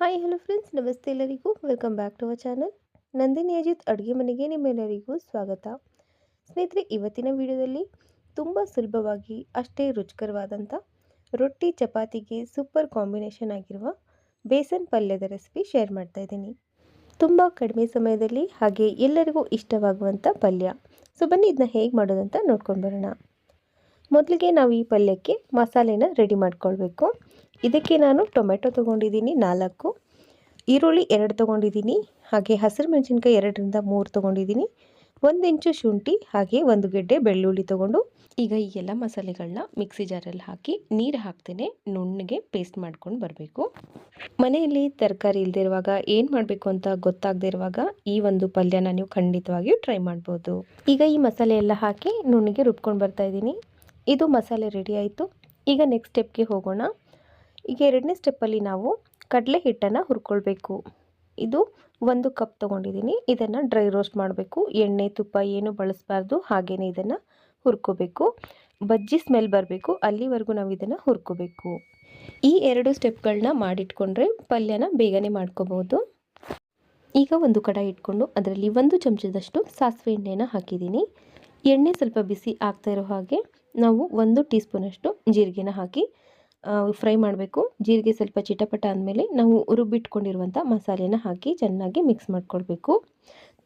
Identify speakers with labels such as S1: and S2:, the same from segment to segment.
S1: Hi hello friends ನಮಸ್ತೆ ಎಲ್ಲರಿಗೂ. Welcome back to our channel Nandini Ajith, ಅಡುಗೆ ಮನೆಗೆ ನಿಮ್ಮೆಲ್ಲರಿಗೂ ಸ್ವಾಗತ. ಸ್ನೇಹಿತರೆ, ಇವತ್ತಿನ ವಿಡಿಯೋದಲ್ಲಿ ತುಂಬ ಸುಲಭವಾಗಿ, ಅಷ್ಟೇ ರುಚಿಕರವಾದಂಥ ರೊಟ್ಟಿ ಚಪಾತಿಗೆ ಸೂಪರ್ ಕಾಂಬಿನೇಷನ್ ಆಗಿರುವ ಬೇಸನ್ ಪಲ್ಯದ ರೆಸಿಪಿ ಶೇರ್ ಮಾಡ್ತಾ ಇದ್ದೀನಿ. ತುಂಬ ಕಡಿಮೆ ಸಮಯದಲ್ಲಿ ಹಾಗೆ ಎಲ್ಲರಿಗೂ ಇಷ್ಟವಾಗುವಂಥ ಪಲ್ಯ. ಸೊ ಬನ್ನಿ ಇದನ್ನ ಹೇಗೆ ಮಾಡೋದಂತ ನೋಡ್ಕೊಂಡು ಬರೋಣ. ಮೊದಲಿಗೆ ನಾವು ಈ ಪಲ್ಯಕ್ಕೆ ಮಸಾಲೆನ ರೆಡಿ ಮಾಡ್ಕೊಳ್ಬೇಕು. ಇದಕ್ಕೆ ನಾನು ಟೊಮೆಟೊ ತೊಗೊಂಡಿದ್ದೀನಿ ನಾಲ್ಕು, ಈರುಳ್ಳಿ ಎರಡು ತೊಗೊಂಡಿದ್ದೀನಿ, ಹಾಗೆ ಹಸಿರು ಮೆಣಸಿನ್ಕಾಯಿ ಎರಡರಿಂದ ಮೂರು ತೊಗೊಂಡಿದ್ದೀನಿ, ಒಂದು ಇಂಚು ಶುಂಠಿ, ಹಾಗೆ ಒಂದು ಗೆಡ್ಡೆ ಬೆಳ್ಳುಳ್ಳಿ ತೊಗೊಂಡು ಈಗ ಈ ಎಲ್ಲ ಮಸಾಲೆಗಳನ್ನ ಮಿಕ್ಸಿ ಜಾರಲ್ಲಿ ಹಾಕಿ ನೀರು ಹಾಕ್ತೇನೆ, ನುಣ್ಣಗೆ ಪೇಸ್ಟ್ ಮಾಡ್ಕೊಂಡು ಬರಬೇಕು. ಮನೆಯಲ್ಲಿ ತರಕಾರಿ ಇಲ್ಲದೆ ಇರುವಾಗ ಏನು ಮಾಡಬೇಕು ಅಂತ ಗೊತ್ತಾಗದೇ ಇರುವಾಗ ಈ ಒಂದು ಪಲ್ಯನ ನೀವು ಖಂಡಿತವಾಗಿಯೂ ಟ್ರೈ ಮಾಡ್ಬೋದು. ಈಗ ಈ ಮಸಾಲೆ ಎಲ್ಲ ಹಾಕಿ ನುಣ್ಣಗೆ ರುಬ್ಕೊಂಡು ಬರ್ತಾ ಇದ್ದೀನಿ. ಇದು ಮಸಾಲೆ ರೆಡಿ ಆಯಿತು. ಈಗ ನೆಕ್ಸ್ಟ್ ಸ್ಟೆಪ್ಗೆ ಹೋಗೋಣ. ಈಗ ಎರಡನೇ ಸ್ಟೆಪ್ಪಲ್ಲಿ ನಾವು ಕಡಲೆ ಹಿಟ್ಟನ್ನು ಹುರ್ಕೊಳ್ಬೇಕು. ಇದು ಒಂದು ಕಪ್ ತೊಗೊಂಡಿದ್ದೀನಿ. ಇದನ್ನು ಡ್ರೈ ರೋಸ್ಟ್ ಮಾಡಬೇಕು. ಎಣ್ಣೆ, ತುಪ್ಪ ಏನು ಬಳಸಬಾರ್ದು ಹಾಗೆಯೇ ಇದನ್ನು ಹುರ್ಕೋಬೇಕು. ಬಜ್ಜಿ ಸ್ಮೆಲ್ ಬರಬೇಕು. ಅಲ್ಲಿವರೆಗೂ ನಾವು ಇದನ್ನು ಹುರ್ಕೋಬೇಕು. ಈ ಎರಡು ಸ್ಟೆಪ್ಗಳನ್ನ ಮಾಡಿಟ್ಕೊಂಡ್ರೆ ಪಲ್ಯನ ಬೇಗನೆ ಮಾಡ್ಕೋಬೋದು. ಈಗ ಒಂದು ಕಡಾಯಿ ಇಟ್ಕೊಂಡು ಅದರಲ್ಲಿ ಒಂದು ಚಮಚದಷ್ಟು ಸಾಸಿವೆ ಎಣ್ಣೆನ ಹಾಕಿದ್ದೀನಿ. ಎಣ್ಣೆ ಸ್ವಲ್ಪ ಬಿಸಿ ಆಗ್ತಾ ಇರೋ ಹಾಗೆ ನಾವು ಒಂದು ಟೀ ಸ್ಪೂನಷ್ಟು ಜೀರಿಗೆನ ಹಾಕಿ ಫ್ರೈ ಮಾಡಬೇಕು. ಜೀರಿಗೆ ಸ್ವಲ್ಪ ಚಿಟಪಟ ಆದಮೇಲೆ ನಾವು ರುಬ್ಬಿಟ್ಕೊಂಡಿರುವಂಥ ಮಸಾಲೆನ ಹಾಕಿ ಚೆನ್ನಾಗಿ ಮಿಕ್ಸ್ ಮಾಡ್ಕೊಳ್ಬೇಕು.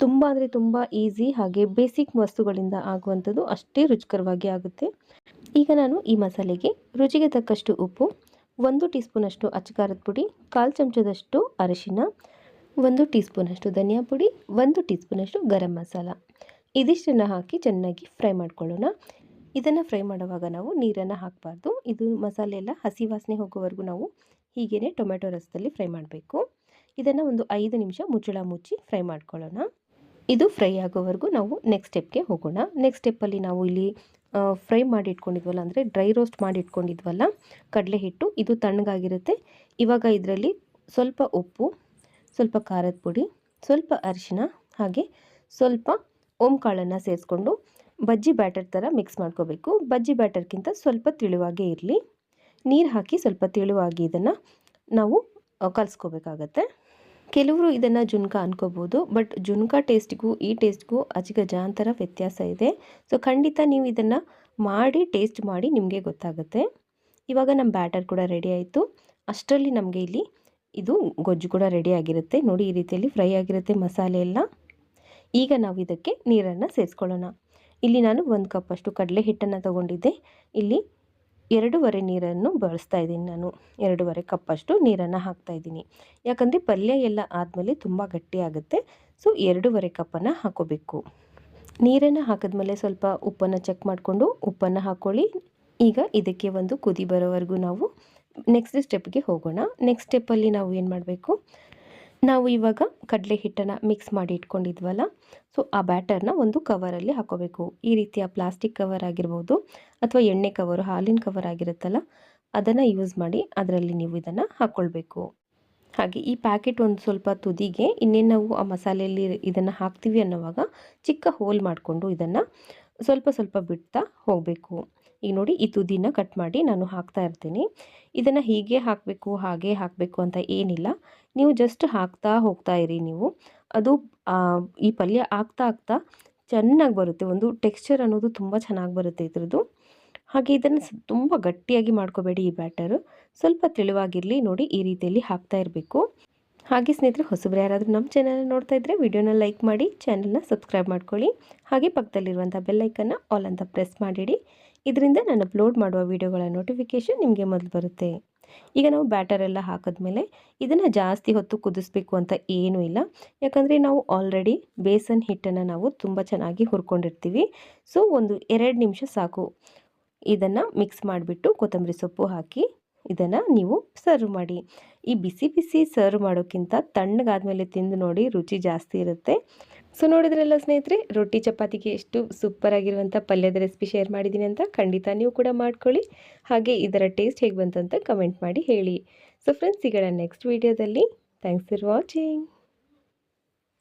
S1: ತುಂಬ ಅಂದರೆ ತುಂಬ ಈಸಿ ಹಾಗೆ ಬೇಸಿಕ್ ವಸ್ತುಗಳಿಂದ ಆಗುವಂಥದ್ದು ಅಷ್ಟೇ ರುಚಿಕರವಾಗಿ ಆಗುತ್ತೆ. ಈಗ ನಾನು ಈ ಮಸಾಲೆಗೆ ರುಚಿಗೆ ತಕ್ಕಷ್ಟು ಉಪ್ಪು, ಒಂದು ಟೀ ಸ್ಪೂನಷ್ಟು ಅಚ್ಚಕಾರದ ಪುಡಿ, ಕಾಲು ಚಮಚದಷ್ಟು ಅರಿಶಿನ, ಒಂದು ಟೀ ಸ್ಪೂನಷ್ಟು ಧನಿಯಾ ಪುಡಿ, ಒಂದು ಟೀ ಸ್ಪೂನಷ್ಟು ಗರಂ ಮಸಾಲ. ಇದಿಷ್ಟನ್ನು ಹಾಕಿ ಚೆನ್ನಾಗಿ ಫ್ರೈ ಮಾಡ್ಕೊಳ್ಳೋಣ. ಇದನ್ನು ಫ್ರೈ ಮಾಡುವಾಗ ನಾವು ನೀರನ್ನು ಹಾಕಬಾರ್ದು. ಇದು ಮಸಾಲೆ ಎಲ್ಲ ಹಸಿ ವಾಸನೆ ಹೋಗೋವರೆಗೂ ನಾವು ಹೀಗೇ ಟೊಮೆಟೊ ರಸದಲ್ಲಿ ಫ್ರೈ ಮಾಡಬೇಕು. ಇದನ್ನು ಒಂದು ಐದು ನಿಮಿಷ ಮುಚ್ಚಳ ಮುಚ್ಚಿ ಫ್ರೈ ಮಾಡ್ಕೊಳ್ಳೋಣ. ಇದು ಫ್ರೈ ಆಗೋವರೆಗೂ ನಾವು ನೆಕ್ಸ್ಟ್ ಸ್ಟೆಪ್ಗೆ ಹೋಗೋಣ. ನೆಕ್ಸ್ಟ್ ಸ್ಟೆಪ್ಪಲ್ಲಿ ನಾವು ಇಲ್ಲಿ ಫ್ರೈ ಮಾಡಿ ಇಟ್ಕೊಂಡಿದ್ವಲ್ಲ ಅಂದರೆ ಡ್ರೈ ರೋಸ್ಟ್ ಮಾಡಿ ಇಟ್ಕೊಂಡಿದ್ವಲ್ಲ ಕಡಲೆ ಹಿಟ್ಟು, ಇದು ತಣ್ಣಗಾಗಿರುತ್ತೆ. ಇವಾಗ ಇದರಲ್ಲಿ ಸ್ವಲ್ಪ ಉಪ್ಪು, ಸ್ವಲ್ಪ ಖಾರದ ಪುಡಿ, ಸ್ವಲ್ಪ ಅರಿಶಿನ, ಹಾಗೆ ಸ್ವಲ್ಪ ಓಂಕಾಳನ್ನು ಸೇರಿಸ್ಕೊಂಡು ಬಜ್ಜಿ ಬ್ಯಾಟರ್ ಥರ ಮಿಕ್ಸ್ ಮಾಡ್ಕೋಬೇಕು. ಬಜ್ಜಿ ಬ್ಯಾಟರ್ಗಿಂತ ಸ್ವಲ್ಪ ತಿಳುವಾಗೇ ಇರಲಿ. ನೀರು ಹಾಕಿ ಸ್ವಲ್ಪ ತಿಳುವಾಗಿ ಇದನ್ನು ನಾವು ಕಲಿಸ್ಕೋಬೇಕಾಗತ್ತೆ. ಕೆಲವರು ಇದನ್ನು ಜುನ್ಕ ಅನ್ಕೋಬೋದು, ಬಟ್ ಜುನ್ಕ ಟೇಸ್ಟ್ಗೂ, ಈ ಟೇಸ್ಟ್ಗೂ ಅಜಿಗಜಾಂತರ ವ್ಯತ್ಯಾಸ ಇದೆ. ಸೊ, ಖಂಡಿತ ನೀವು ಇದನ್ನು ಮಾಡಿ, ಟೇಸ್ಟ್ ಮಾಡಿ ನಿಮಗೆ ಗೊತ್ತಾಗುತ್ತೆ. ಇವಾಗ ನಮ್ಮ ಬ್ಯಾಟರ್ ಕೂಡ ರೆಡಿ ಆಯಿತು. ಅಷ್ಟರಲ್ಲಿ ನಮಗೆ ಇಲ್ಲಿ ಇದು ಗೊಜ್ಜು ಕೂಡ ರೆಡಿ ಆಗಿರುತ್ತೆ. ನೋಡಿ, ಈ ರೀತಿಯಲ್ಲಿ ಫ್ರೈ ಆಗಿರುತ್ತೆ ಮಸಾಲೆ ಎಲ್ಲ. ಈಗ ನಾವು ಇದಕ್ಕೆ ನೀರನ್ನು ಸೇರಿಸ್ಕೊಳ್ಳೋಣ. ಇಲ್ಲಿ ನಾನು ಒಂದು ಕಪ್ಪಷ್ಟು ಕಡಲೆ ಹಿಟ್ಟನ್ನು ತಗೊಂಡಿದ್ದೆ. ಇಲ್ಲಿ ಎರಡೂವರೆ ನೀರನ್ನು ಬಳಸ್ತಾ ಇದ್ದೀನಿ ನಾನು. ಎರಡೂವರೆ ಕಪ್ಪಷ್ಟು ನೀರನ್ನು ಹಾಕ್ತಾ ಇದ್ದೀನಿ. ಯಾಕಂದರೆ ಪಲ್ಯ ಎಲ್ಲ ಆದಮೇಲೆ ತುಂಬ ಗಟ್ಟಿಯಾಗುತ್ತೆ ಸೊ ಎರಡೂವರೆ ಕಪ್ಪನ್ನು ಹಾಕೋಬೇಕು. ನೀರನ್ನು ಹಾಕಿದ್ಮೇಲೆ ಸ್ವಲ್ಪ ಉಪ್ಪನ್ನು ಚೆಕ್ ಮಾಡಿಕೊಂಡು ಉಪ್ಪನ್ನು ಹಾಕ್ಕೊಳ್ಳಿ ಈಗ ಇದಕ್ಕೆ ಒಂದು ಕುದಿ ಬರೋವರೆಗೂ ನಾವು ನೆಕ್ಸ್ಟ್ ಸ್ಟೆಪ್ಗೆ ಹೋಗೋಣ. ನೆಕ್ಸ್ಟ್ ಸ್ಟೆಪ್ಪಲ್ಲಿ ನಾವು ಏನು ಮಾಡಬೇಕು? ನಾವು ಇವಾಗ ಕಡಲೆ ಹಿಟ್ಟನ್ನು ಮಿಕ್ಸ್ ಮಾಡಿ ಇಟ್ಕೊಂಡಿದ್ವಲ್ಲ ಸೊ ಆ ಬ್ಯಾಟರ್ನ ಒಂದು ಕವರಲ್ಲಿ ಹಾಕೋಬೇಕು. ಈ ರೀತಿಯ ಪ್ಲಾಸ್ಟಿಕ್ ಕವರ್ ಆಗಿರ್ಬೋದು ಅಥವಾ ಎಣ್ಣೆ ಕವರು ಹಾಲಿನ ಕವರ್ ಆಗಿರುತ್ತಲ್ಲ, ಅದನ್ನು ಯೂಸ್ ಮಾಡಿ ಅದರಲ್ಲಿ ನೀವು ಇದನ್ನು ಹಾಕ್ಕೊಳ್ಬೇಕು ಹಾಗೆ ಈ ಪ್ಯಾಕೆಟ್ ಒಂದು ಸ್ವಲ್ಪ ತುದಿಗೆ ಇನ್ನೇನು ನಾವು ಆ ಮಸಾಲೆಯಲ್ಲಿ ಇದನ್ನು ಹಾಕ್ತೀವಿ ಅನ್ನೋವಾಗ ಚಿಕ್ಕ ಹೋಲ್ ಮಾಡಿಕೊಂಡು ಇದನ್ನು ಸ್ವಲ್ಪ ಸ್ವಲ್ಪ ಬಿಡ್ತಾ ಹೋಗಬೇಕು. ಈಗ ನೋಡಿ, ಈ ತುದಿನ ಕಟ್ ಮಾಡಿ ನಾನು ಹಾಕ್ತಾ ಇರ್ತೀನಿ. ಇದನ್ನು ಹೀಗೆ ಹಾಕಬೇಕು, ಹಾಗೆ ಹಾಕಬೇಕು ಅಂತ ಏನಿಲ್ಲ. ನೀವು ಜಸ್ಟ್ ಹಾಕ್ತಾ ಹೋಗ್ತಾ ಇರಿ ನೀವು. ಅದು ಈ ಪಲ್ಯ ಆಗ್ತಾ ಆಗ್ತಾ ಚೆನ್ನಾಗಿ ಬರುತ್ತೆ. ಒಂದು ಟೆಕ್ಸ್ಚರ್ ಅನ್ನೋದು ತುಂಬ ಚೆನ್ನಾಗಿ ಬರುತ್ತೆ ಇದ್ರದ್ದು. ಹಾಗೆ ಇದನ್ನು ತುಂಬ ಗಟ್ಟಿಯಾಗಿ ಮಾಡ್ಕೋಬೇಡಿ ಈ ಬ್ಯಾಟರು ಸ್ವಲ್ಪ ತೆಳುವಾಗಿರಲಿ, ನೋಡಿ, ಈ ರೀತಿಯಲ್ಲಿ ಹಾಕ್ತಾ ಇರಬೇಕು. ಹಾಗೆ ಸ್ನೇಹಿತರೆ, ಹೊಸಬ್ರು ಯಾರಾದರೂ ನಮ್ಮ ಚಾನಲ್ ನೋಡ್ತಾ ಇದ್ದರೆ ವಿಡಿಯೋನ ಲೈಕ್ ಮಾಡಿ ಚಾನಲ್ನ ಸಬ್ಸ್ಕ್ರೈಬ್ ಮಾಡ್ಕೊಳ್ಳಿ. ಹಾಗೆ ಪಕ್ಕದಲ್ಲಿರುವಂಥ ಬೆಲ್ಲೈಕನ್ನು ಆಲ್ ಅಂತ ಪ್ರೆಸ್ ಮಾಡಿಡಿ. ಇದರಿಂದ ನಾನು ಅಪ್ಲೋಡ್ ಮಾಡುವ ವಿಡಿಯೋಗಳ ನೋಟಿಫಿಕೇಷನ್ ನಿಮಗೆ ಮೊದಲು ಬರುತ್ತೆ. ಈಗ ನಾವು ಬ್ಯಾಟರ್ ಎಲ್ಲ ಹಾಕಿದ್ಮೇಲೆ ಇದನ್ನು ಜಾಸ್ತಿ ಹೊತ್ತು ಕುದಿಸ್ಬೇಕು ಅಂತ ಏನೂ ಇಲ್ಲ. ಯಾಕಂದರೆ ನಾವು ಆಲ್ರೆಡಿ ಬೇಸನ್ ಹಿಟ್ಟನ್ನು ನಾವು ತುಂಬ ಚೆನ್ನಾಗಿ ಹುರ್ಕೊಂಡಿರ್ತೀವಿ. ಸೊ ಒಂದು ಎರಡು ನಿಮಿಷ ಸಾಕು. ಇದನ್ನು ಮಿಕ್ಸ್ ಮಾಡಿಬಿಟ್ಟು ಕೊತ್ತಂಬರಿ ಸೊಪ್ಪು ಹಾಕಿ ಇದನ್ನು ನೀವು ಸರ್ವ್ ಮಾಡಿ. ಈ ಬಿಸಿ ಬಿಸಿ ಸರ್ವ್ ಮಾಡೋಕ್ಕಿಂತ ತಣ್ಣಗಾದ್ಮೇಲೆ ತಿಂದು ನೋಡಿ ರುಚಿ ಜಾಸ್ತಿ ಇರುತ್ತೆ. ಸೊ ನೋಡಿದ್ರಲ್ಲ ಸ್ನೇಹಿತರೆ, ರೊಟ್ಟಿ ಚಪಾತಿಗೆ ಎಷ್ಟು ಸೂಪರ್ ಆಗಿರುವಂಥ ಪಲ್ಯದ ರೆಸಿಪಿ ಶೇರ್ ಮಾಡಿದ್ದೀನಿ ಅಂತ ಖಂಡಿತ ನೀವು ಕೂಡ ಮಾಡ್ಕೊಳ್ಳಿ. ಹಾಗೆ ಇದರ ಟೇಸ್ಟ್ ಹೇಗೆ ಬಂತಂತ ಕಮೆಂಟ್ ಮಾಡಿ ಹೇಳಿ. ಸೊ ಫ್ರೆಂಡ್ಸ್ ಈಗ ನೆಕ್ಸ್ಟ್ ವೀಡಿಯೋದಲ್ಲಿ ಥ್ಯಾಂಕ್ಸ್ ಫಾರ್ ವಾಚಿಂಗ್